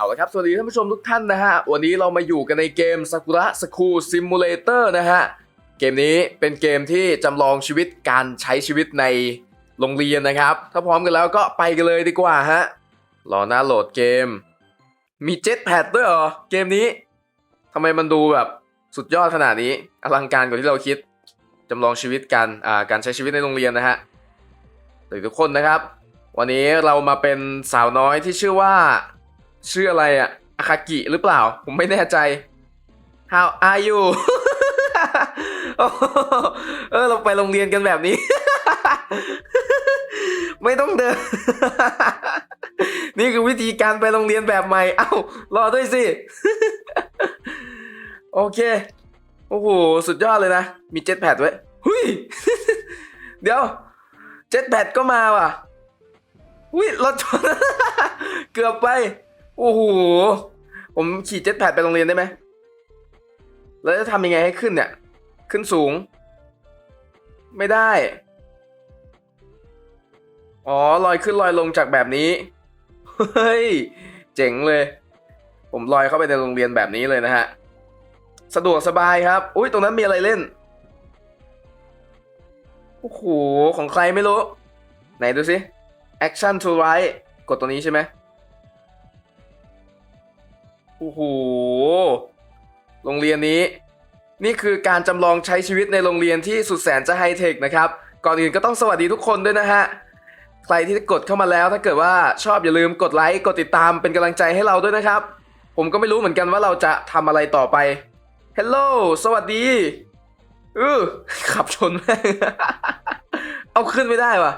เอาละครับ สวัสดีท่านผู้ชมทุกท่านนะฮะ วันนี้เรามาอยู่กันในเกม Sakura School Simulator นะฮะ เกมนี้เป็นเกมที่จำลองชีวิตการใช้ชีวิตในโรงเรียนนะครับ ถ้าพร้อมกันแล้วก็ไปกันเลยดีกว่าฮะ รอหน้าโหลดเกม มีเจ็ตแพดด้วยเหรอ เกมนี้ทำไมมันดูแบบสุดยอดขนาดนี้ อลังการกว่าที่เราคิดจำลองชีวิตการอ่าการใช้ชีวิตในโรงเรียนนะฮะสวัสดีทุกคนนะครับ วันนี้เรามาเป็นสาวน้อยที่ชื่อว่า ชื่ออะไรอะอาคากิหรือเปล่า ผมไม่แน่ใจ How are you โอ้โหเออเราไปโรงเรียนกันแบบนี้ ไม่ต้องเดิน นี่คือวิธีการไปโรงเรียนแบบใหม่ เอ้า รอด้วยสิ โอเค โอ้โห สุดยอดเลยนะ มีเจ็ตแพดไว้หุยเดี๋ยว เจ็ตแพดก็มาว่ะหุยรถชนเกือบไป โอ้โห ผมขี่เจ็ตแพดไปโรงเรียนได้ไหม แล้วจะทำยังไงให้ขึ้นเนี่ย ขึ้นสูง ไม่ได้ อ๋อ ลอยขึ้นลอยลงจากแบบนี้ เฮ้ย เจ๋งเลย ผมลอยเข้าไปในโรงเรียนแบบนี้เลยนะฮะ สะดวกสบายครับ อุ้ยตรงนั้นมีอะไรเล่น โอ้โห ของใครไม่รู้ ไหนดูสิ action to right กดตัวนี้ใช่ไหม โอ้โห โรงเรียนนี้ นี่คือการจำลองใช้ชีวิตในโรงเรียนที่สุดแสนจะไฮเทคนะครับ ก่อนอื่นก็ต้องสวัสดีทุกคนด้วยนะฮะ ใครที่กดเข้ามาแล้วถ้าเกิดว่าชอบอย่าลืมกดไลค์กดติดตามเป็นกำลังใจให้เราด้วยนะครับ ผมก็ไม่รู้เหมือนกันว่าเราจะทำอะไรต่อไปฮลโ o สวัสดีอือขับชนแม่งเอาขึ้นไม่ได้ว่ะ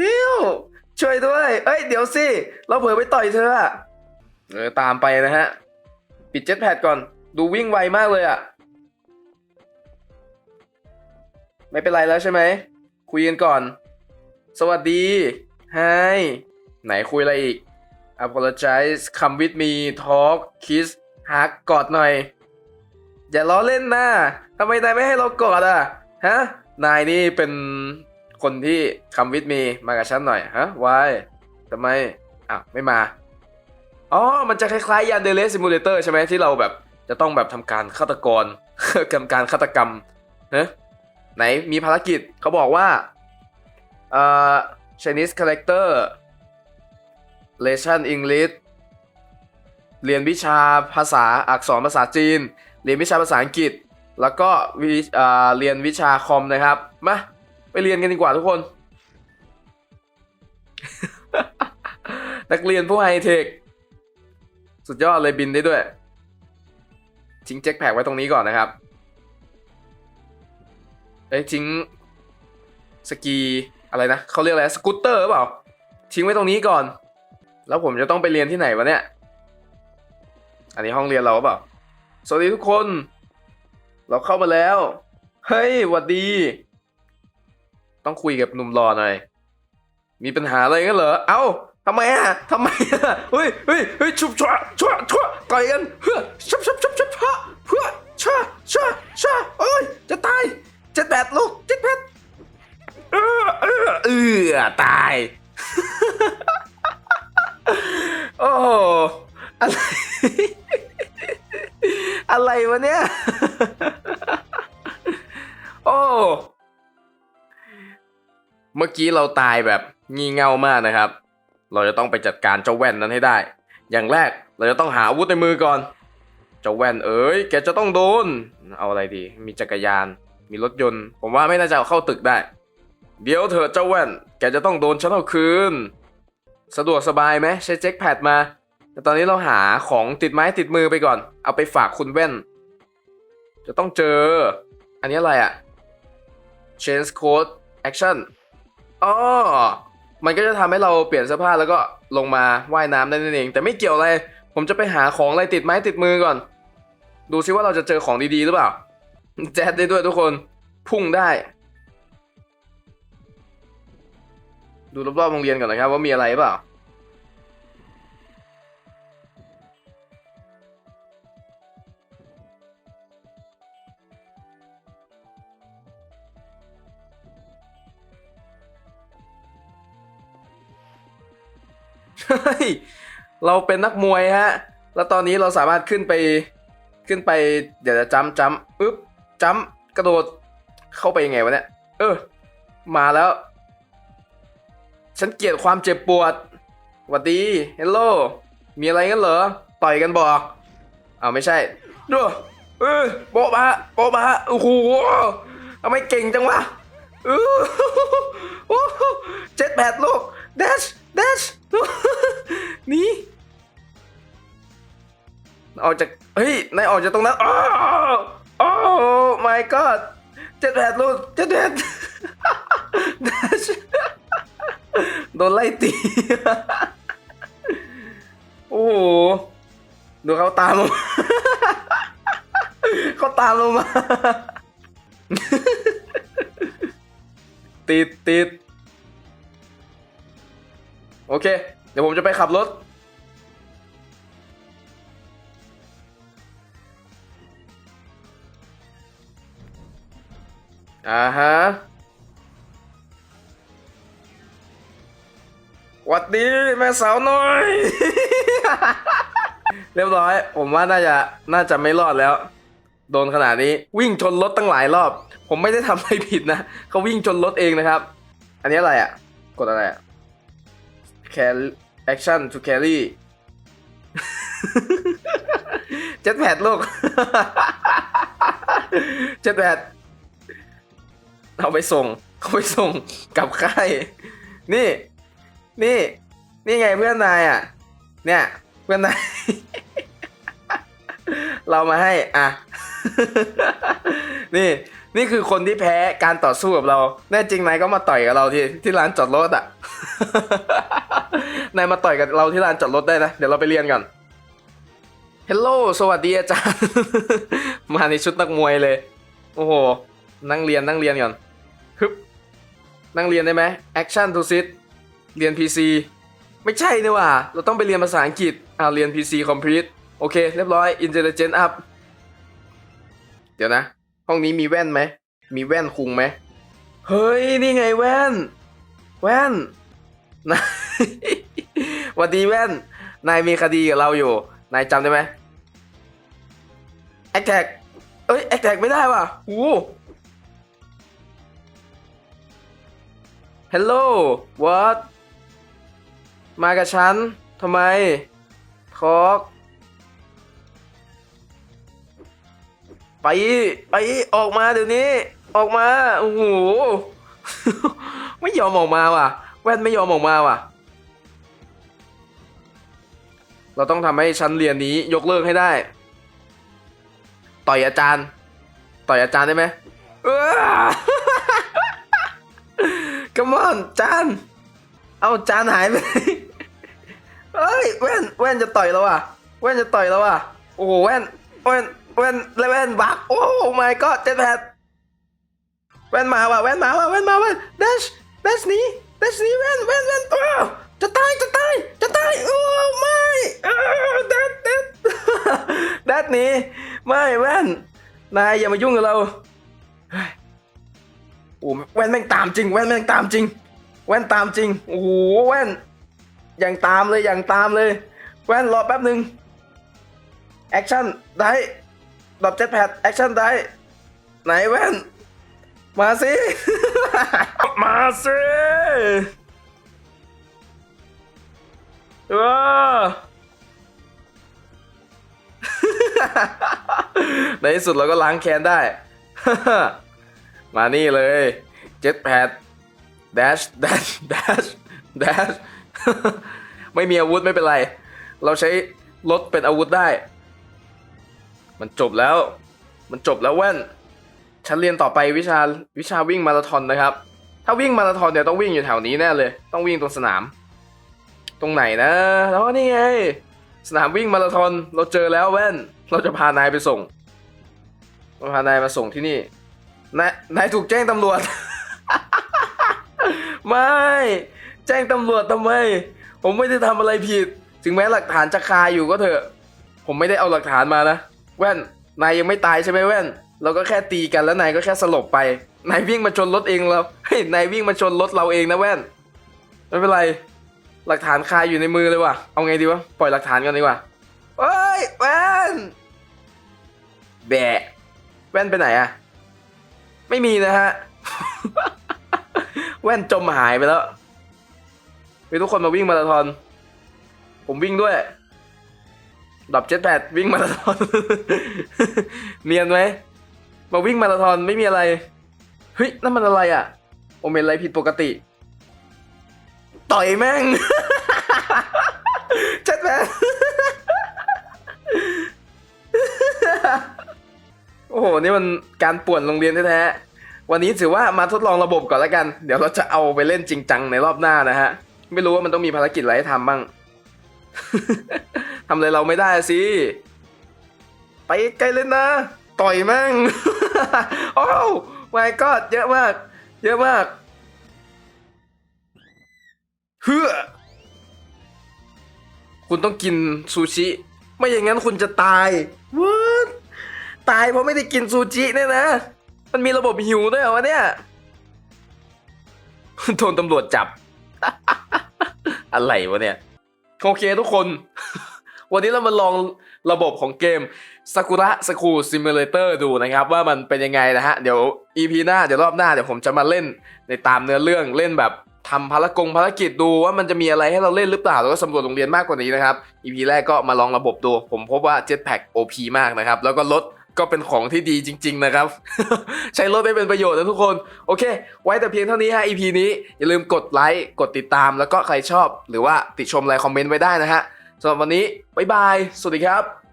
ฮิว ช่วยด้วย เอ้ย เดี๋ยวสิ เราเผลอไปต่อยเธออะเออตามไปนะฮะ ปิดเจ็ตแพดก่อน ดูวิ่งไวมากเลยอะไม่เป็นไรแล้วใช่ไหม คุยกันก่อน สวัสดีไฮไหนคุยอะไรอีก apologize come with me talk kiss hug กอดหน่อย อย่าล้อเล่นนะทำไมนายไม่ให้เรากอดอะ ฮะ นายนี่เป็น คนที่ come with me มากับฉันหน่อยฮะ why ทำไมอะไม่มาอ๋อมันจะคล้ายๆยานเดเลซิมูเลเตอร์ใช่ไหมที่เราแบบจะต้องแบบทำการฆาตกรทำการฆาตกรรมเนะไหนมีภารกิจเขาบอกว่าเอ่อ Chinese character Lesson English เรียนวิชาภาษาอักษรภาษาจีน เรียนวิชาภาษาอังกฤษ แล้วก็วิเรียนวิชาคอมนะครับ มา ไปเรียนกันดีกว่าทุกคน นักเรียนผู้ไฮเทค สุดยอดเลยบินได้ด้วยทิ้งแจ็คแพกไว้ตรงนี้ก่อนนะครับเอ้ยทิ้งสกีอะไรนะเขาเรียกอะไรสกูตเตอร์หรือเปล่า ทิ้งไว้ตรงนี้ก่อน แล้วผมจะต้องไปเรียนที่ไหนวะเนี่ย อันนี้ห้องเรียนเราหรือเปล่า สวัสดีทุกคน เราเข้ามาแล้ว เฮ้ยหวัดดี ต้องคุยกับหนุ่มรอหน่อย มีปัญหาอะไรกันเหรอ เอ้าทำไมอะทำไมอะเฮ้ยเฮ้ยเฮ้ยชุบชัวชัวชัวต่อยกันเฮ้ยชุบชุบชุบชุบเฮ้ยเฮ้ยชัวชัวชัวโอ้ยจะตายเจ็ดแปดลูกเจ็ดแปดเออเออเออตายโอ้อะไรอะไรวะเนี่ย เมื่อกี้เราตายแบบงี่เง่ามากนะครับ เราจะต้องไปจัดการเจ้าแว่นนั้นให้ได้ อย่างแรกเราจะต้องหาอาวุธในมือก่อน เจ้าแว่นเอ้ยแกจะต้องโดน เอาอะไรดี มีจักรยาน มีรถยนต์ ผมว่าไม่น่าจะเอาเข้าตึกได้ เดี๋ยวเถอะเจ้าแว่น แกจะต้องโดนฉันเอาคืน สะดวกสบายไหมใช้เจ็คแพดมา แต่ตอนนี้เราหาของติดไม้ติดมือไปก่อน เอาไปฝากคุณแว่น จะต้องเจอ อันนี้อะไรอะ change code action อ๋อมันก็จะทำให้เราเปลี่ยนเสื้อผ้าแล้วก็ลงมาว่ายน้ำได้นั่นเอง แต่ไม่เกี่ยวอะไร ผมจะไปหาของอะไรติดไม้ติดมือก่อน ดูซิว่าเราจะเจอของดีๆหรือเปล่า แจ๊ดได้ด้วยทุกคน พุ่งได้ ดูรอบๆโรงเรียนก่อนนะครับว่ามีอะไรหรือเปล่า เฮ้ยเราเป็นนักมวยฮะ แล้วตอนนี้เราสามารถขึ้นไปขึ้นไป เดี๋ยวจะจัมจัมอึ๊บจัมกระโดดเข้าไปยังไงวะเนี่ย เออ มาแล้ว ฉันเกลียดความเจ็บปวดหวัดดีเฮลโลมีอะไรกันเหรอ ต่อยกันบอกเอาไม่ใช่ดูเออโป๊ะมาโป๊ะมาโอ้โหทำไมเก่งจังวะเออโอ้โหเจ็ดแปดลูกเดช เดชนี่ออกจากเฮ้ยนายออกจากตรงนั้นอ้าวโอ้ my god เจ็ดแปดลูกเจ็ดแปดเดชโดนไล่ตี โอ้โห ดูเขาตามลงมาเขาตามลงมา ติดติด โอเค เดี๋ยวผมจะไปขับรถ อ่าฮะหวัดดีแม่สาวน้อย เรียบร้อย ผมว่าน่าจะน่าจะไม่รอดแล้ว โดนขนาดนี้วิ่งชนรถตั้งหลายรอบ ผมไม่ได้ทำอะไรผิดนะเขาวิ่งชนรถเองนะครับ อันนี้อะไรอะ กดอะไรอะ carry action to carry เจ็ดแผดลูกเจ็ดแผดเอาไปส่งเขาไปส่งกลับค่ายนี่ นี่ นี่ไงเพื่อนนายอะ เนี่ย เพื่อนนาย เรามาให้ อะ นี่ นี่คือคนที่แพ้การต่อสู้กับเรา แน่จริงนายก็มาต่อยกับเราที่ที่ร้านจอดรถอะ นายมาต่อยกับเราที่ร้านจอดรถได้นะ เดี๋ยวเราไปเรียนก่อนเฮลโลสวัสดีอาจารย์ มาในชุดนักมวยเลย โอ้โห นั่งเรียนนั่งเรียนก่อนฮึบนั่งเรียนได้ไหม Action to sit เรียน PC ไม่ใช่นี่ว่า เราต้องไปเรียนภาษาอังกฤษอ่าเรียน PC complete โอเค เรียบร้อย intelligent up เดี๋ยวนะ ห้องนี้มีแว่นไหม มีแว่นคุงไหม เฮ้ย นี่ไงแว่น แว่นนายวัสดีแว่น นายมีคดีกับเราอยู่ นายจำได้ไหมแอคแท็กเอ้ยแอคแท็กไม่ได้ว่ะโอ้ฮัลโหล what มากับฉันทำไมทอก ไปไปออกมาเดี๋ยวนี้ ออกมาโอ้โหไม่ยอมออกมาว่ะ แว่นไม่ยอมออกมาว่ะ เราต้องทำให้ชั้นเรียนนี้ยกเลิกให้ได้ ต่อยอาจารย์ ต่อยอาจารย์ได้ไหมเออ Come on จานเอาจานหายไปเฮ้ยแว่นแว่นจะต่อยแล้วอะ แว่นจะต่อยแล้วอะ โอ้โหแว่นแว่น แว่นแล้วแว่นบักโอ้ my god เจ็ดแพดแว่นมาว่ะแว่นมาว่ะแว่นมาว่ะเดชเดชนีเดชนีแว่นแว่นแว่นโอ้จะตายจะตายจะตายโอ้ไม่เออเดชเดชเดชนีไม่แว่นนายอย่ามายุ่งกับเราโอ้แว่นแม่งตามจริงแว่นแม่งตามจริง แว่นตามจริงโอ้โหแว่นอย่างตามเลยอย่างตามเลย แว่นรอแป๊บหนึ่งแอคชั่นได้ ดับเจ็ตแพดแอคชั่นได้ ไหนแว่น มาสิ มาสิเออในที่สุดเราก็ล้างแค้นได้ มานี่เลยเจ็ตแพด dash dash dash dash ไม่มีอาวุธไม่เป็นไร เราใช้รถเป็นอาวุธได้ มันจบแล้ว มันจบแล้วแว่น ฉันเรียนต่อไปวิชาวิชาวิ่งมาราธอนนะครับ ถ้าวิ่งมาราธอนเนี่ยต้องวิ่งอยู่แถวนี้แน่เลย ต้องวิ่งตรงสนาม ตรงไหนนะแล้วนี่ไง สนามวิ่งมาราธอน เราเจอแล้วแว่น เราจะพานายไปส่งเราพานายมาส่งที่นี่ นายนายถูกแจ้งตำรวจ ไม่ แจ้งตำรวจทำไม ผมไม่ได้ทำอะไรผิด ถึงแม้หลักฐานจะคาอยู่ก็เถอะ ผมไม่ได้เอาหลักฐานมานะ แว่น นายยังไม่ตายใช่ไหมแว่น เราก็แค่ตีกันแล้วนายก็แค่สลบไป นายวิ่งมาชนรถเองเราเฮ้ยนายวิ่งมาชนรถเราเองนะแว่น ไม่เป็นไร หลักฐานคาอยู่ในมือเลยว่ะ เอาไงดีวะ ปล่อยหลักฐานก่อนดีกว่าเฮ้ยแว่น แบะ แว่นไปไหนอะไม่มีนะฮะ แว่นจมหายไปแล้วมีทุกคนมาวิ่งมาราธอน ผมวิ่งด้วย ดับเจ็ตแปดวิ่งมาราธอน เนียนไหมมาวิ่งมาราธอนไม่มีอะไร เฮ้ยนั่นมันอะไรอะผมเห็นอะไรผิดปกติ ต่อยแม่ง เจ็ดแปดโอ้โห นี่มันการป่วนโรงเรียนแท้ๆ วันนี้ถือว่ามาทดลองระบบก่อนแล้วกัน เดี๋ยวเราจะเอาไปเล่นจริงจังในรอบหน้านะฮะ ไม่รู้ว่ามันต้องมีภารกิจอะไรให้ทำบ้าง ทำอะไรเราไม่ได้สิ ไปไกลเลยนะ ต่อยแม่ง โอ้ my god เยอะมาก เยอะมากเฮือคุณต้องกินซูชิ ไม่อย่างนั้นคุณจะตาย What ตายเพราะไม่ได้กินซูชิเนี่ยนะ มันมีระบบหิวด้วยเหรอวะเนี่ยโดนตำรวจจับ อะไรวะเนี่ย โอเคทุกคน วันนี้เรามาลองระบบของเกม Sakura School Simulator ดูนะครับ ว่ามันเป็นยังไงนะฮะ เดี๋ยว EP หน้า เดี๋ยวรอบหน้า เดี๋ยวผมจะมาเล่นในตามเนื้อเรื่องเล่นแบบทำภารกงภารกิจดูว่ามันจะมีอะไรให้เราเล่นหรือเปล่า แล้วก็สำรวจโรงเรียนมากกว่านี้นะครับ EP แรกก็มาลองระบบดู ผมพบว่า Jetpack OP มากนะครับ แล้วก็รถก็เป็นของที่ดีจริง ๆ นะครับ ใช้รถได้เป็นประโยชน์นะทุกคน โอเค ไว้แต่เพียงเท่านี้ฮะ EP นี้ อย่าลืมกดไลค์ กดติดตาม แล้วก็ใครชอบ หรือว่าติชมอะไรคอมเมนต์ไว้ได้นะฮะ สำหรับวันนี้บ๊ายบาย สวัสดีครับ